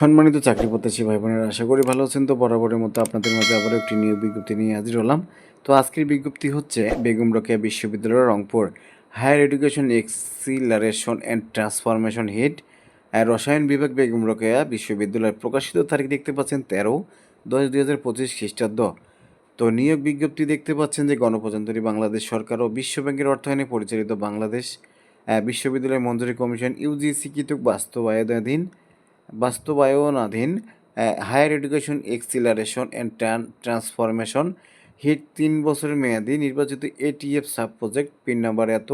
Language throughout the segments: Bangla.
সম্মানিত চাকরি প্রত্যাশী ভাই বোনেরা আশা করি ভালো আছেন। তো বরাবরের মতো আপনাদের মাঝে আবারও একটি নিয়োগ বিজ্ঞপ্তি নিয়ে হাজির হলাম। তো আজকের বিজ্ঞপ্তি হচ্ছে বেগম রোকেয়া বিশ্ববিদ্যালয় Rangpur higher education acceleration and transformation head রসায়ন বিভাগ বেগম রোকেয়া বিশ্ববিদ্যালয়ের প্রকাশিত তারিখ দেখতে পাচ্ছেন তেরো দশ দুই হাজার পঁচিশ খ্রিস্টাব্দ। তো নিয়োগ বিজ্ঞপ্তি দেখতে পাচ্ছেন যে গণপ্রজাতন্ত্রী বাংলাদেশ সরকার ও বিশ্বব্যাংকের অর্থায়নে পরিচালিত বাংলাদেশ বিশ্ববিদ্যালয় মঞ্জুরি কমিশন ইউজিসি কৃতক বাস্তবায়নাধীন বাস্তবায়নাধীন higher education acceleration and transformation HEAT তিন বছরের মেয়াদি নির্বাচিত ATF sub project pin number এত,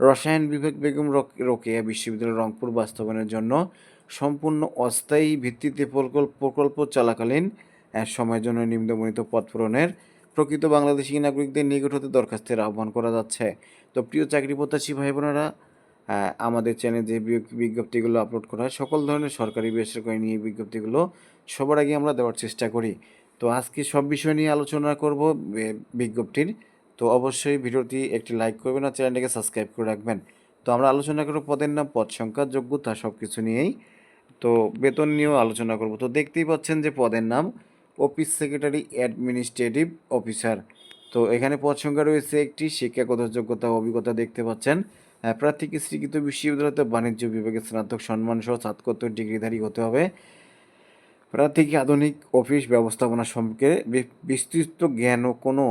রসায়ন বিভাগ বেগম রক- রোকেয়া বিশ্ববিদ্যালয় রংপুর বাস্তবায়নের জন্য সম্পূর্ণ অস্থায়ী ভিত্তিতে প্রকল্প প্রকল্প চলাকালীন সময়ের জন্য নিম্নবর্ণিত পদ পূরণের প্রকৃত বাংলাদেশি নাগরিকদের নিকট হতে দরখাস্তের আহ্বান করা যাচ্ছে। তো প্রিয় চাকরি প্রত্যাশী ভাই বোনেরা আমাদের চ্যানেলে যে বিজ্ঞপ্তিগুলো আপলোড করা হয়, সকল ধরনের সরকারি বেসরকারি নিয়ে বিজ্ঞপ্তিগুলো সবার আগে আমরা দেওয়ার চেষ্টা করি। তো আজকে সব বিষয় নিয়ে আলোচনা করব বিজ্ঞপ্তির। তো অবশ্যই ভিডিওটি একটি লাইক করবেন আর চ্যানেলটাকে সাবস্ক্রাইব করে রাখবেন। তো আমরা আলোচনা করব পদের নাম, পদ সংখ্যা, যোগ্যতা সব কিছু নিয়েই। তো বেতন নিয়েও আলোচনা করব। তো দেখতেই পাচ্ছেন যে পদের নাম অফিস সেক্রেটারি অ্যাডমিনিস্ট্রেটিভ অফিসার তো এখানে পদ সংখ্যা রয়েছে একটি, শিক্ষাগত যোগ্যতা অভিজ্ঞতা দেখতে পাচ্ছেন। প্রার্থীকে স্বীকৃত বিশ্ববিদ্যালয়তে বাণিজ্য বিভাগে স্নাতক সম্মান সহ স্নাতকোত্তর ডিগ্রিধারী হতে হবে। প্রার্থীকে আধুনিক অফিস ব্যবস্থাপনা সম্পর্কে বিস্তৃত জ্ঞান ও কোনো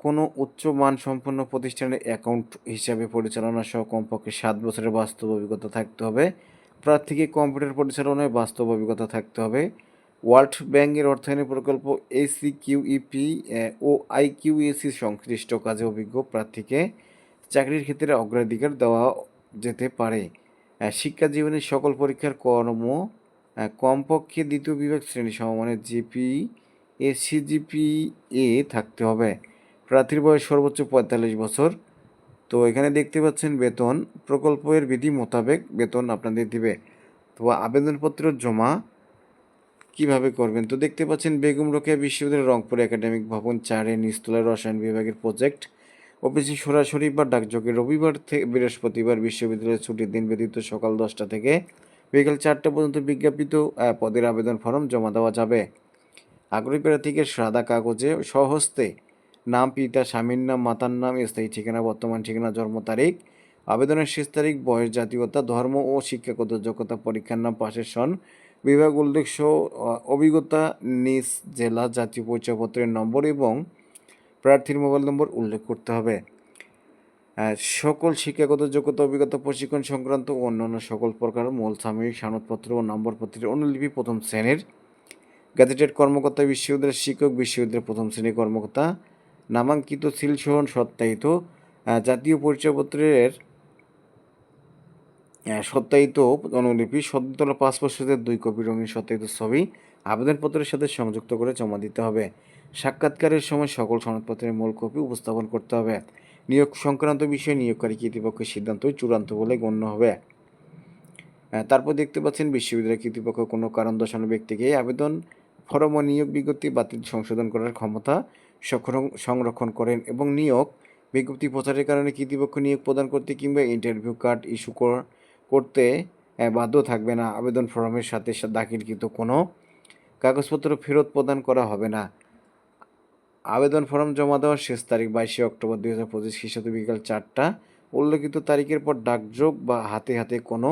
কোনো উচ্চমান সম্পন্ন প্রতিষ্ঠানের অ্যাকাউন্ট হিসাবে পরিচালনা সহ কমপক্ষে সাত বছরের বাস্তব অভিজ্ঞতা থাকতে হবে। প্রার্থীকে কম্পিউটার পরিচালনায় বাস্তব অভিজ্ঞতা থাকতে হবে। ওয়ার্ল্ড ব্যাংকের অর্থায়নের প্রকল্প এসি কিউইপি ও আইকিউএসি সংশ্লিষ্ট কাজে অভিজ্ঞ প্রার্থীকে চাকরির ক্ষেত্রে অগ্রাধিকার দেওয়া যেতে পারে। শিক্ষা জীবনের সকল পরীক্ষার কর্ম কমপক্ষে দ্বিতীয় বিভাগ শ্রেণি সমমানের জিপি এ সিজিপি এ থাকতে হবে। প্রার্থীর বয়স সর্বোচ্চ পঁয়তাল্লিশ বছর। তো এখানে দেখতে পাচ্ছেন বেতন, প্রকল্পের বিধি মোতাবেক বেতন আপনাদের দিবে। তো আবেদনপত্র জমা কীভাবে করবেন? তো দেখতে পাচ্ছেন বেগম রোকেয়া বিশ্ববিদ্যালয় রংপুর একাডেমিক ভবন চারে নিস্তলা রসায়ন বিভাগের প্রজেক্ট। অফিসে সরাসরি বা ডাকযোগে রবিবার থেকে বৃহস্পতিবার বিশ্ববিদ্যালয়ের ছুটির দিন ব্যতীত সকাল দশটা থেকে বিকেল চারটা পর্যন্ত বিজ্ঞাপিত পদের আবেদন ফর্ম জমা দেওয়া যাবে। আগ্রহী প্রার্থীকে সাদা কাগজে সহস্তে নাম পিতা স্বামীর নাম মাতার নাম স্থায়ী ঠিকানা বর্তমান ঠিকানা জন্ম তারিখ আবেদনের শেষ তারিখ বয়স জাতীয়তা ধর্ম ও শিক্ষাগত যোগ্যতা পরীক্ষার নাম পাশের সন বিভাগ উল্লেখ সহ আহ, অভিজ্ঞতা নিজ জেলা জাতীয় পরিচয়পত্রের নম্বর এবং প্রার্থীর মোবাইল নম্বর উল্লেখ করতে হবে। সকল শিক্ষাগত যোগ্যতা, অভিজ্ঞতা, প্রশিক্ষণ সংক্রান্ত ও অন্যান্য সকল প্রকার মূল সাময়িক সনদপত্র ও নম্বরপত্রের অনুলিপি প্রথম শ্রেণির। গ্যাজেটেড কর্মকর্তা, বিশ্ববিদ্যালয়ের শিক্ষক, বিশ্ববিদ্যালয়ের প্রথম শ্রেণির কর্মকর্তা, নামাঙ্কিত সিলসহ সত্যায়িত জাতীয় পরিচয়পত্রের সত্যায়িত অনুলিপি, সদ্যতলা পাসপোর্ট সাইজের দুই কপি রঙিন সত্যায়িত ছবি, আবেদনপত্রের সাথে সংযুক্ত করে জমা দিতে হবে। সাক্ষাৎকারের সময় সকল সনদপত্রের মূল কপি উপস্থাপন করতে হবে। নিয়োগ সংক্রান্ত বিষয়ে নিয়োগকারী কর্তৃপক্ষের সিদ্ধান্তই চূড়ান্ত বলে গণ্য হবে। তারপর দেখতে পাচ্ছেন বিশ্ববিদ্যালয় কর্তৃপক্ষ কোনো কারণ দর্শানো ব্যক্তিকে আবেদন, ফরম ও নিয়োগ বিজ্ঞপ্তি বাতিল সংশোধন করার ক্ষমতা সংরক্ষণ করেন এবং নিয়োগ বিজ্ঞপ্তি প্রচারের কারণে কর্তৃপক্ষ নিয়োগ প্রদান করতে কিংবা ইন্টারভিউ কার্ড ইস্যু করতে বাধ্য থাকবে না। আবেদন ফর্মের সাথে দাখিলকৃত কোনো কাগজপত্র ফেরত প্রদান করা হবে না। আবেদন ফর্ম জমা দেওয়ার শেষ তারিখ বাইশে অক্টোবর দুই হাজার পঁচিশ খ্রিস্টাব্দ বিকাল চারটা। উল্লেখিত তারিখের পর ডাকযোগ বা হাতে হাতে কোনো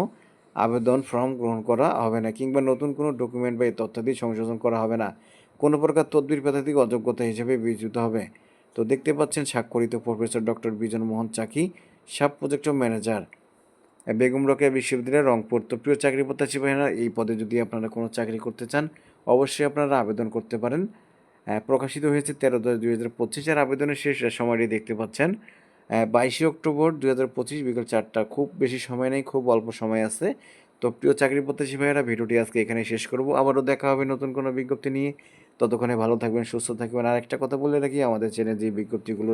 আবেদন ফর্ম গ্রহণ করা হবে না কিংবা নতুন কোনো ডকুমেন্ট বা তথ্যাদি সংশোধন করা হবে না। কোনো প্রকার তদবির প্রার্থী অযোগ্যতা হিসেবে বিবেচিত হবে। তো দেখতে পাচ্ছেন স্বাক্ষরিত professor doctor Bijon Mohan Chaki, sub project manager. Begum Rokeya বিশ্ববিদ্যালয় রংপুর। তো প্রিয় চাকরি প্রত্যাশী ভাইরা এই পদে যদি আপনারা কোনো চাকরি করতে চান, অবশ্যই আপনারা আবেদন করতে পারেন। প্রকাশিত হয়েছে তেরো দশ দুই হাজার পঁচিশের আবেদনের শেষ সময়টি দেখতে পাচ্ছেন। বাইশে অক্টোবর দুই হাজার পঁচিশ বিকেল চারটা। খুব বেশি সময় নেই, খুব অল্প সময় আছে। তো প্রিয় চাকরি প্রত্যাশী ভাইয়েরা, ভিডিওটি আজকে এখানে শেষ করব। আবারও দেখা হবে নতুন কোনো বিজ্ঞপ্তি নিয়ে। ততক্ষণে ভালো থাকবেন, সুস্থ থাকবেন। আর একটা কথা বলে রাখি, আমাদের চ্যানেলে যে বিজ্ঞপ্তিগুলো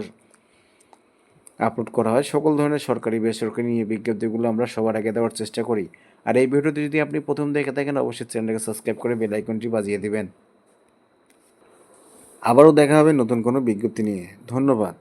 আপলোড করা হয়, সকল ধরনের সরকারি, বেসরকারি নিয়ে বিজ্ঞপ্তিগুলো আমরা সবার আগে দেওয়ার চেষ্টা করি। আর এই ভিডিওটি যদি আপনি প্রথম দেখে থাকেন, অবশ্যই চ্যানেলটাকে সাবস্ক্রাইব করে বেল আইকনটি বাজিয়ে দিবেন। আবারও দেখা হবে নতুন কোনো বিজ্ঞপ্তি নিয়ে। ধন্যবাদ।